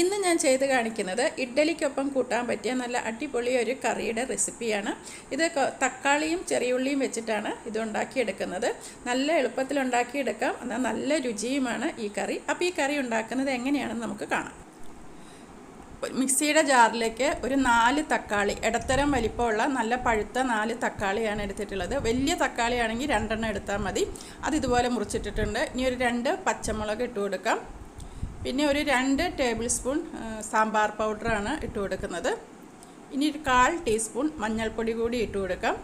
ഇന്ന് ഞാൻ ചെയ്ത് കാണിക്കുന്നത് ഇഡ്ഡലിക്കൊപ്പം കൂട്ടാൻ പറ്റിയ നല്ല അടിപൊളി ഒരു കറിയുടെ റെസിപ്പിയാണ്. ഇത് തക്കാളിയും ചെറിയുള്ളിയും വെച്ചിട്ടാണ് ഇത് ഉണ്ടാക്കിയെടുക്കുന്നത്. നല്ല എളുപ്പത്തിൽ ഉണ്ടാക്കിയെടുക്കാം. എന്നാൽ നല്ല രുചിയുമാണ് ഈ കറി. അപ്പോൾ ഈ കറി ഉണ്ടാക്കുന്നത് എങ്ങനെയാണെന്ന് നമുക്ക് കാണാം. മിക്സിയുടെ ജാറിലേക്ക് ഒരു നാല് തക്കാളി ഇടത്തരം വലിപ്പമുള്ള നല്ല പഴുത്ത നാല് തക്കാളിയാണ് എടുത്തിട്ടുള്ളത്. വലിയ തക്കാളിയാണെങ്കിൽ രണ്ടെണ്ണം എടുത്താൽ മതി. അത് ഇതുപോലെ മുറിച്ചിട്ടിട്ടുണ്ട്. ഇനി ഒരു രണ്ട് പച്ചമുളക് ഇട്ട് കൊടുക്കാം. പിന്നെ ഒരു രണ്ട് ടേബിൾ സ്പൂൺ സാമ്പാർ പൗഡറാണ് ഇട്ട് കൊടുക്കുന്നത്. ഇനി ഒരു കാൽ ടീസ്പൂൺ മഞ്ഞൾപ്പൊടി കൂടി ഇട്ട് കൊടുക്കാം.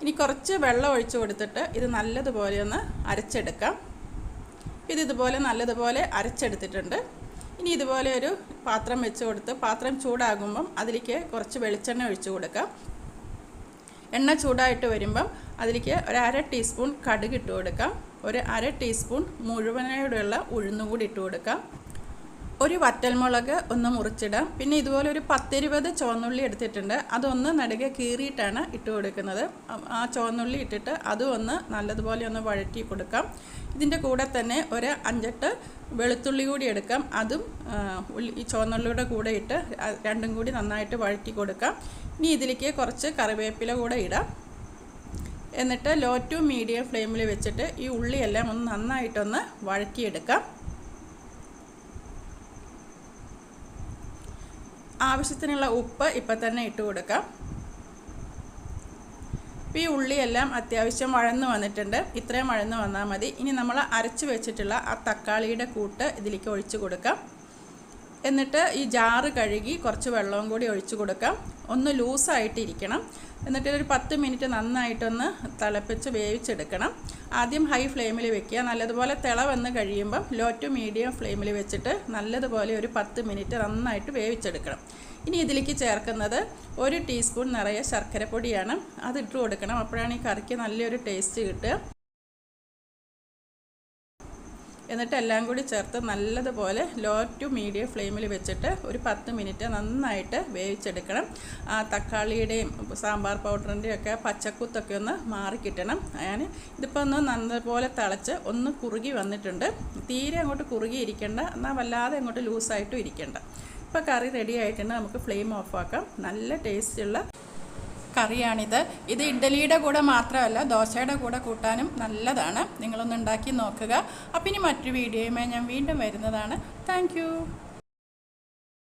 ഇനി കുറച്ച് വെള്ളം ഒഴിച്ച് കൊടുത്തിട്ട് ഇത് നല്ലതുപോലെ ഒന്ന് അരച്ചെടുക്കാം. ഇത് ഇതുപോലെ നല്ലതുപോലെ അരച്ചെടുത്തിട്ടുണ്ട്. ഇനി ഇതുപോലെ ഒരു പാത്രം വെച്ച് കൊടുത്ത് പാത്രം ചൂടാകുമ്പം അതിലേക്ക് കുറച്ച് വെളിച്ചെണ്ണ ഒഴിച്ച് കൊടുക്കാം. എണ്ണ ചൂടായിട്ട് വരുമ്പം അതിലേക്ക് ഒരു അര ടീസ്പൂൺ കടുക് ഇട്ട് കൊടുക്കാം. ഒരു അര ടീസ്പൂൺ മുഴുവനായുള്ള ഉഴുന്നും കൂടി ഇട്ട് കൊടുക്കാം. ഒരു വറ്റൽമുളക് ഒന്ന് മുറിച്ചിടാം. പിന്നെ ഇതുപോലെ ഒരു പത്തിരുപത് ചുവന്നുള്ളി എടുത്തിട്ടുണ്ട്. അതൊന്ന് നടുകെ കീറിയിട്ടാണ് ഇട്ട് കൊടുക്കുന്നത്. ആ- ചുവന്നുള്ളി ഇട്ടിട്ട് അതും ഒന്ന് നല്ലതുപോലെ ഒന്ന് വഴറ്റി കൊടുക്കാം. ഇതിന്റെ കൂടെ തന്നെ ഒരു അഞ്ചെട്ട് വെളുത്തുള്ളി കൂടി എടുക്കാം. അതും ഈ ചുവന്നുള്ളിയുടെ കൂടെ ഇട്ട് രണ്ടും കൂടി നന്നായിട്ട് വഴറ്റി കൊടുക്കാം. ഇനി ഇതിലേക്ക് കുറച്ച് കറിവേപ്പില കൂടെ ഇടാം. എന്നിട്ട് ലോ ടു മീഡിയം ഫ്ലെയിമിൽ വെച്ചിട്ട് ഈ ഉള്ളിയെല്ലാം ഒന്ന് നന്നായിട്ടൊന്ന് വഴറ്റിയെടുക്കാം. ആവശ്യത്തിനുള്ള ഉപ്പ് ഇപ്പം തന്നെ ഇട്ട് കൊടുക്കാം. ഈ ഉള്ളിയെല്ലാം അത്യാവശ്യം വഴന്ന് വന്നിട്ടുണ്ട്. ഇത്രയും വഴന്ന് വന്നാൽ മതി. ഇനി നമ്മൾ അരച്ച് വെച്ചിട്ടുള്ള ആ തക്കാളിയുടെ കൂട്ട് ഇതിലേക്ക് ഒഴിച്ച് കൊടുക്കാം. എന്നിട്ട് ഈ ജാറ് കഴുകി കുറച്ച് വെള്ളവും കൂടി ഒഴിച്ചു കൊടുക്കാം. ഒന്ന് ലൂസായിട്ടിരിക്കണം. എന്നിട്ട് ഒരു പത്ത് മിനിറ്റ് നന്നായിട്ടൊന്ന് തിളപ്പിച്ച് വേവിച്ചെടുക്കണം. ആദ്യം ഹൈ ഫ്ലെയിമിൽ വെക്കുക. നല്ലതുപോലെ തിള വന്ന് കഴിയുമ്പം ലോ ടു മീഡിയം ഫ്ലെയിമിൽ വെച്ചിട്ട് നല്ലതുപോലെ ഒരു പത്ത് മിനിറ്റ് നന്നായിട്ട് വേവിച്ചെടുക്കണം. ഇനി ഇതിലേക്ക് ചേർക്കുന്നത് ഒരു ടീസ്പൂൺ നിറയെ ശർക്കരപ്പൊടിയാണ്. അത് ഇട്ട് കൊടുക്കണം. അപ്പോഴാണ് ഈ കറിക്ക് നല്ലൊരു ടേസ്റ്റ് കിട്ടുക. എന്നിട്ട് എല്ലാം കൂടി ചേർത്ത് നല്ലതുപോലെ ലോ ടു മീഡിയം ഫ്ലെയിമിൽ വെച്ചിട്ട് ഒരു പത്ത് മിനിറ്റ് നന്നായിട്ട് വേവിച്ചെടുക്കണം. ആ തക്കാളിയുടെയും സാമ്പാർ പൗഡറിന്റെയും ഒക്കെ പച്ചക്കുത്തൊക്കെ ഒന്ന് മാറിക്കിട്ടണം ഞാൻ ഇതിപ്പോൾ ഒന്ന് നല്ലതുപോലെ തിളച്ച് ഒന്ന് കുറുകി വന്നിട്ടുണ്ട്. തീരെ അങ്ങോട്ട് കുറുകി ഇരിക്കേണ്ട എന്നാൽ വല്ലാതെ അങ്ങോട്ട് ലൂസായിട്ടും ഇരിക്കേണ്ട. ഇപ്പോൾ കറി റെഡി ആയിട്ടുണ്ട്. നമുക്ക് ഫ്ലെയിം ഓഫാക്കാം നല്ല ടേസ്റ്റുള്ള കറിയാണിത് ഇത് ഇഡ്ഡലിയുടെ കൂടെ മാത്രമല്ല ദോശയുടെ കൂടെ കൂട്ടാനും നല്ലതാണ്. നിങ്ങളൊന്ന് ഉണ്ടാക്കി നോക്കുക. അപ്പം ഇനി മറ്റൊരു വീഡിയോയുമായി ഞാൻ വീണ്ടും വരുന്നതാണ്. താങ്ക്